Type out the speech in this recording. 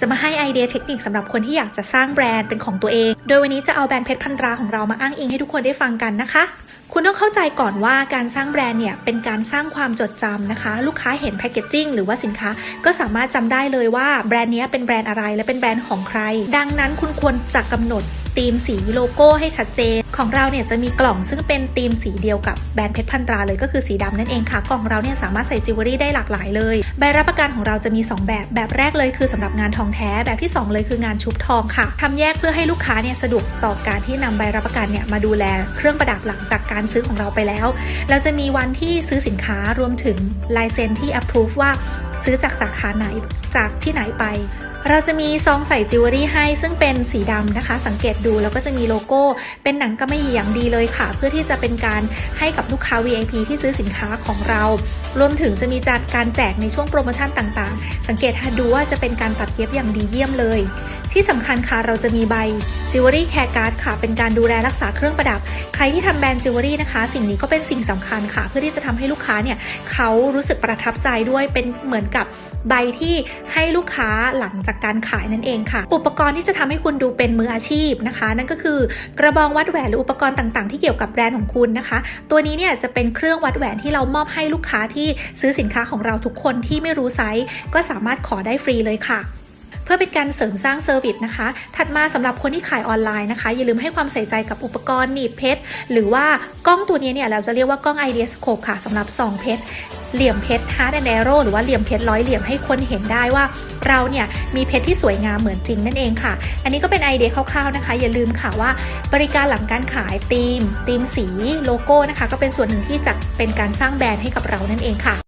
จะมาให้ไอเดียเทคนิคสำหรับคนที่อยากจะสร้างแบรนด์เป็นของตัวเอง โดยวันนี้จะเอาแบรนด์เพชรพันตราของเรามาอ้างอิงให้ทุกคนได้ฟังกันนะคะ คุณต้องเข้าใจก่อนว่าการสร้างแบรนด์เนี่ยเป็นการสร้างความจดจำนะคะ ลูกค้าเห็นแพคเกจจิ้งหรือว่าสินค้า ก็สามารถจำได้เลยว่าแบรนด์นี้เป็นแบรนด์อะไรและเป็นแบรนด์ของใคร ดังนั้นคุณควรจะกำหนดธีมสีโลโก้ให้ชัดเจน ของเราเนี่ยจะมีกล่องซึ่งเป็นธีมสีเดียวกับแบรนด์เพชรพันตราเลยก็คือสีดำนั่นเองค่ะ กล่องเราเนี่ยสามารถใส่จิวเวลรี่ได้หลากหลายเลย ใบรับประกันของเราจะมี 2 แบบ แบบแรกเลยคือสำหรับงานทองแท้ แบบที่ 2 เลยคืองานชุบทองค่ะทำแยกเพื่อให้ลูกค้าเนี่ยสะดวกต่อการที่นำใบรับประกันเนี่ยมาดูแลเครื่องประดับหลังจากการซื้อของเราไปแล้ว เราจะมีวันที่ซื้อสินค้ารวมถึงลายเซ็นที่ approve ว่า ซื้อจากสาขาไหนจากที่ไหนไป เราจะมีซองใส่จิวเวลรี่ให้ซึ่งเป็นสีดำนะคะ สังเกตดูแล้วก็จะมีโลโก้ เป็นหนังกำมะหยี่อย่างดีเลยค่ะ เพื่อที่จะเป็นการให้กับลูกค้า VIP ที่ซื้อสินค้าของเรา รวมถึงจะมีจัดการแจกในช่วงโปรโมชั่นต่างๆ สังเกตดูว่าจะเป็นการตัดเย็บอย่างดีเยี่ยมเลยที่สำคัญค่ะเราจะมีใบจิวเวลรี่แคร์การ์ดค่ะ เป็นการดูแลรักษาเครื่องประดับ ใครที่ทำแบรนด์จิวเวลรี่นะคะ สิ่งนี้ก็เป็นสิ่งสำคัญค่ะ เพื่อที่จะทำให้ลูกค้าเนี่ยเขารู้สึกประทับใจด้วยเป็นเหมือนกับใบที่ให้ลูกค้าหลังจากการขายนั่นเองค่ะ อุปกรณ์ที่จะทำให้คุณดูเป็นมืออาชีพนะคะ นั่นก็คือกระบองวัดแหวนหรืออุปกรณ์ต่างๆ ที่เกี่ยวกับแบรนด์ของคุณนะคะ ตัวนี้เนี่ยจะเป็นเครื่องวัดแหวนที่เรามอบให้ลูกค้าที่ซื้อสินค้าของเราทุกคนที่ไม่รู้ไซส์ก็สามารถขอได้ฟรีเลยค่ะ เพื่อเป็นการเสริมสร้างเซอร์วิสนะคะ ถัดมาสำหรับคนที่ขายออนไลน์นะคะ อย่าลืมให้ความใส่ใจกับอุปกรณ์หนีบเพชร หรือว่ากล้องตัวนี้เนี่ยเราจะเรียกว่ากล้องไอเดียสโคปค่ะสำหรับส่องเพชรเหลี่ยมเพชรฮาร์ดแอนด์โรหรือว่าเหลี่ยมเพชรร้อยเหลี่ยมให้คนเห็นได้ว่า เราเนี่ยมีเพชรที่สวยงามเหมือนจริงนั่นเองค่ะ อันนี้ก็เป็นไอเดียคร่าวๆนะคะ อย่าลืมค่ะว่า บริการหลังการขายธีมธีมสีโลโก้นะคะ ก็เป็นส่วนหนึ่งที่จะเป็นการสร้างแบรนด์ให้กับเรานั่นเองค่ะ